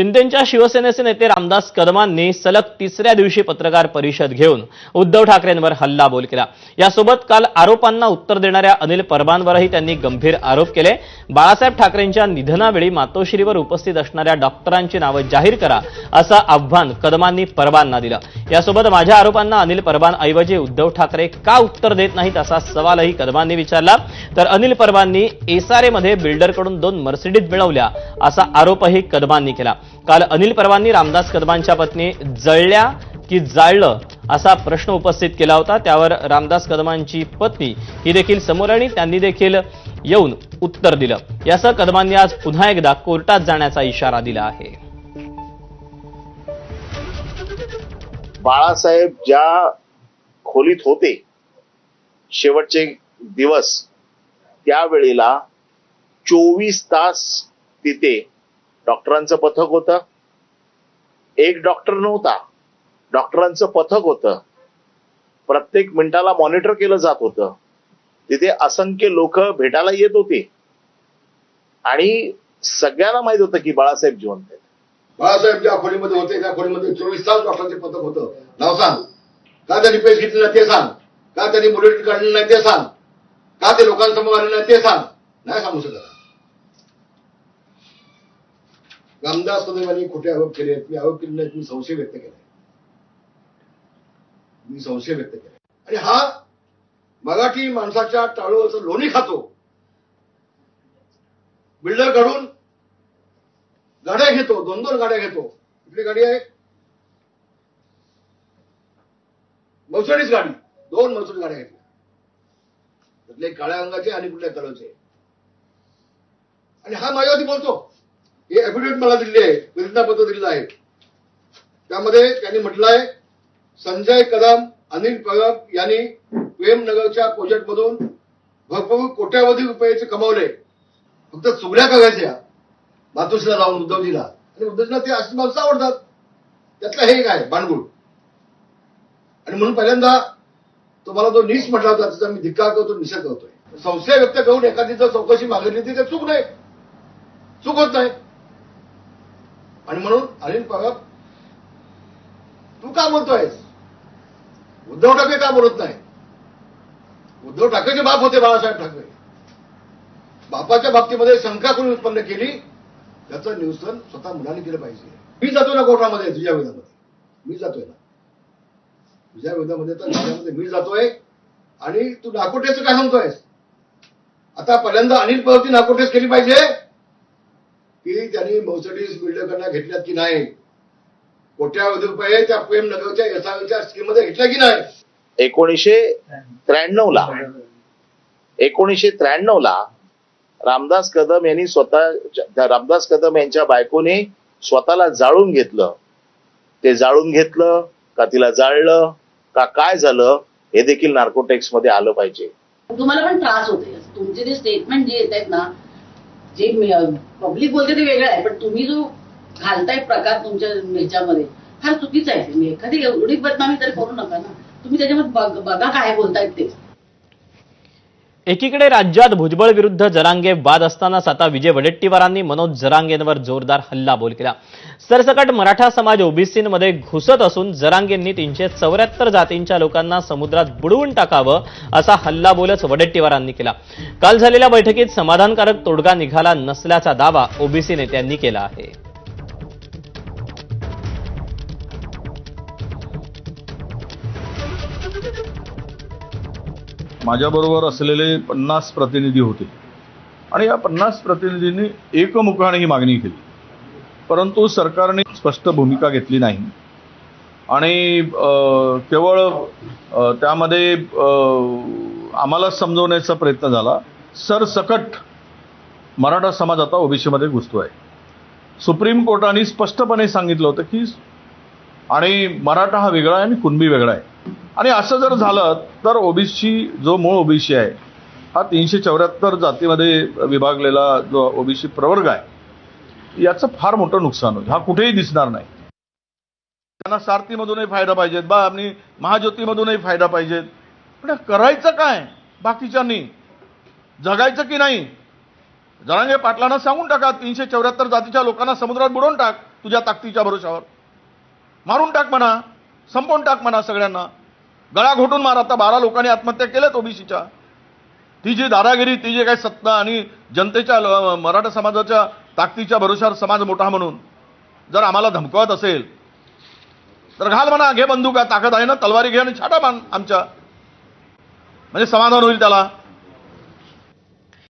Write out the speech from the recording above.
शिंदेच्या शिवसेनेचे नेते रामदास कदमांनी सलग तिसऱ्या दिवशी पत्रकार परिषद घेऊन उद्धव ठाकरेंवर हल्लाबोल केला. यासोबत काल आरोपांना उत्तर देणाऱ्या अनिल परबांवरही त्यांनी गंभीर आरोप केले. बाळासाहेब ठाकरेंच्या निधनावेळी मातोश्रीवर उपस्थित असणाऱ्या डॉक्टरांची नावं जाहीर करा असं आव्हान कदमांनी परबांना दिलं. यासोबत माझ्या आरोपांना अनिल परबांऐवजी उद्धव ठाकरे का उत्तर देत नाहीत असा सवालही कदमांनी विचारला. तर अनिल परबांनी एसआरएमध्ये बिल्डरकडून दोन मर्सिडीज मिळवल्या असा आरोपही कदमांनी केला. काल अनिल परवांनी रामदास कदमांच्या पत्नी जळल्या की जाळलं असा प्रश्न उपस्थित केला होता. त्यावर रामदास कदमांची पत्नी ही देखील समोर आणि त्यांनी देखील येऊन उत्तर दिलं. यासह कदमांनी आज पुन्हा एकदा कोर्टात जाण्याचा इशारा दिला आहे. बाळासाहेब ज्या खोलीत होते शेवटचे दिवस त्यावेळेला चोवीस तास तिथे डॉक्टरांचं पथक होतं. एक डॉक्टर नव्हता. डॉक्टरांचं पथक होतं. प्रत्येक मिनिटाला मॉनिटर केलं जात होतं. तिथे असंख्य लोक भेटायला येत होते. आणि सगळ्यांना माहीत होतं की बाळासाहेब जिवंत आहेत. बाळासाहेब ज्या खोलीमध्ये होते त्या खोलीमध्ये चोवीस तास डॉक्टरांचे पथक होतं. नाव सांग. का त्यांनी पेश घेतली नाही ते सांग. का त्यांनी बुलेट काढली नाही ते सांग. का ते लोकांसमोर आले नाही ते सांग. नाही सांगू शकत. रामदास सदैवानी खोटे आरोप केले आहेत. मी आरोप केले नाहीत मी संशय व्यक्त केलाय. मी संशय व्यक्त केलाय. आणि हा मराठी माणसाच्या टाळूचं लोणी खातो. बिल्डरकडून गाड्या घेतो दोन दोन गाड्या घेतो. कुठली गाडी आहे? मर्सडीज गाडी. दोन मर्सडीज गाड्या घेतल्या. त्यातले काळ्या अंगाचे आणि कुठल्या कलरचे आणि हा माझ्यावरती बोलतो. हे ऍफिडेव्हिट मला दिली आहे प्रतिज्ञापत्र दिलेलं आहे. त्यामध्ये त्यांनी म्हटलं आहे संजय कदम अनिल परब यांनी प्रेमनगरच्या प्रोजेक्टमधून भरपूर कोट्यावधी रुपयाचे कमावले. फक्त चुगड्या करायच्या. मातोश्रीला जाऊन उद्धवजीला. आणि उद्धवजीला ते अशी माणसं आवडतात. त्यातलं हे काय बाणगुळ आणि म्हणून पहिल्यांदा तुम्हाला जो नीच म्हटला होता त्याचा मी धिक्कार करतो निषेध करतोय. संशय व्यक्त करून एखादी जर चौकशी मागितली ती ते चूक नाही. चूक होत नाही. आणि म्हणून अनिल परब तू का बोलतोयस? उद्धव ठाकरे का बोलत नाही? उद्धव ठाकरेचे बाप होते बाळासाहेब ठाकरे. बापाच्या बाबतीमध्ये शंका करून उत्पन्न केली? त्याचं निवसन स्वतः मुलाने केलं पाहिजे. मी जातो ना कोर्टामध्ये तुझ्या विरोधामध्ये. मी जातोय ना. तुझ्या विरोधामध्ये तर न्यायालयामध्ये मी जातोय. आणि तू नाकोटेचं काय सांगतोयस आता पहिल्यांदा अनिल पवती नाकोटेस केली पाहिजे. की त्यांनी मर्सडीज बिल्डरकडनं घेतल्यात की नाही? कोट्यावधी रुपये त्या प्रेम नगरच्या एसआरच्या स्कीममध्ये घेतल्या की नाही? एकोणीसशे त्र्याण्णव ला एकोणीसशे त्र्याण्णव ला रामदास कदम यांनी स्वतः रामदास कदम यांच्या बायकोने स्वतःला जाळून घेतलं. ते जाळून घेतलं का तिला जाळलं का काय झालं हे देखील नार्कोटेक्समध्ये आलं पाहिजे. तुम्हाला पण त्रास होते तुमचे जे स्टेटमेंट जे येत आहेत ना जे पब्लिक बोलते ते वेगळं आहे पण तुम्ही जो घालताय प्रकार तुमच्या ह्याच्यामध्ये फार चुकीचा आहे. एखादी एवढी बदनामी तरी करू नका ना. तुम्ही त्याच्यामध्ये बघा काय बोलतायत ते. एकीकडे राज्यात भुजबळ विरुद्ध जरांगे वाद असतानाच आता विजय वडेट्टीवारांनी मनोज जरांगेंवर जोरदार हल्लाबोल केला. सरसकट मराठा समाज ओबीसीमध्ये घुसत असून जरांगेंनी तीनशे चौऱ्याहत्तर जातींच्या लोकांना समुद्रात बुडवून टाकावं असा हल्लाबोलच वडेट्टीवारांनी केला. काल झालेल्या बैठकीत समाधानकारक तोडगा निघाला नसल्याचा दावा ओबीसी नेत्यांनी केला आहे. माझ्याबरोबर असलेले पन्नास प्रतिनिधी होते. आणि या पन्नास प्रतिनिधींनी एकमुखाने ही मागणी केली. परंतु सरकारने स्पष्ट भूमिका घेतली नाही. आणि केवळ त्यामध्ये आम्हाला समजवण्याचा प्रयत्न झाला. सरसकट मराठा समाज आता ओबीसीमध्ये घुसतो आहे. सुप्रीम कोर्टाने स्पष्टपणे सांगितलं होतं की आणि मराठा हा वेगळा आहे आणि कुणबी वेगळा आहे. आणि असं जर झालं तर ओबीसी जो मूळ ओबीसी आहे हा तीनशे चौऱ्याहत्तर जातीमध्ये विभागलेला जो ओबीसी प्रवर्ग आहे याचं फार मोठं नुकसान होईल. हा कुठेही दिसणार नाही. त्यांना सारथीमधूनही फायदा पाहिजेत. बा आणि महाज्योतीमधूनही फायदा पाहिजेत. पण करायचं काय? बाकीच्यांनी? जगायचं की नाही? जरांगे पाटलांना सांगून टाका तीनशे चौऱ्याहत्तर जातीच्या लोकांना समुद्रात बुडवून टाक तुझ्या ताकदीच्या भरोशावर. मारून टाक म्हणा संपवून टाक म्हणा सगळ्यांना. गळा घोटून मार. आता बारा लोकांनी आत्महत्या केल्यात ओबीसीच्या. ती जी दादागिरी ती जी काही सत्ता आणि जनतेच्या ल- मराठा समाजाच्या ताकदीच्या भरोशावर समाज मोठा म्हणून जर आम्हाला धमकवत असेल तर घाल म्हणा घे बंदूका ताकद आहे ना तलवारी घे आणि छाटा मान आमच्या. म्हणजे समाधान होईल त्याला.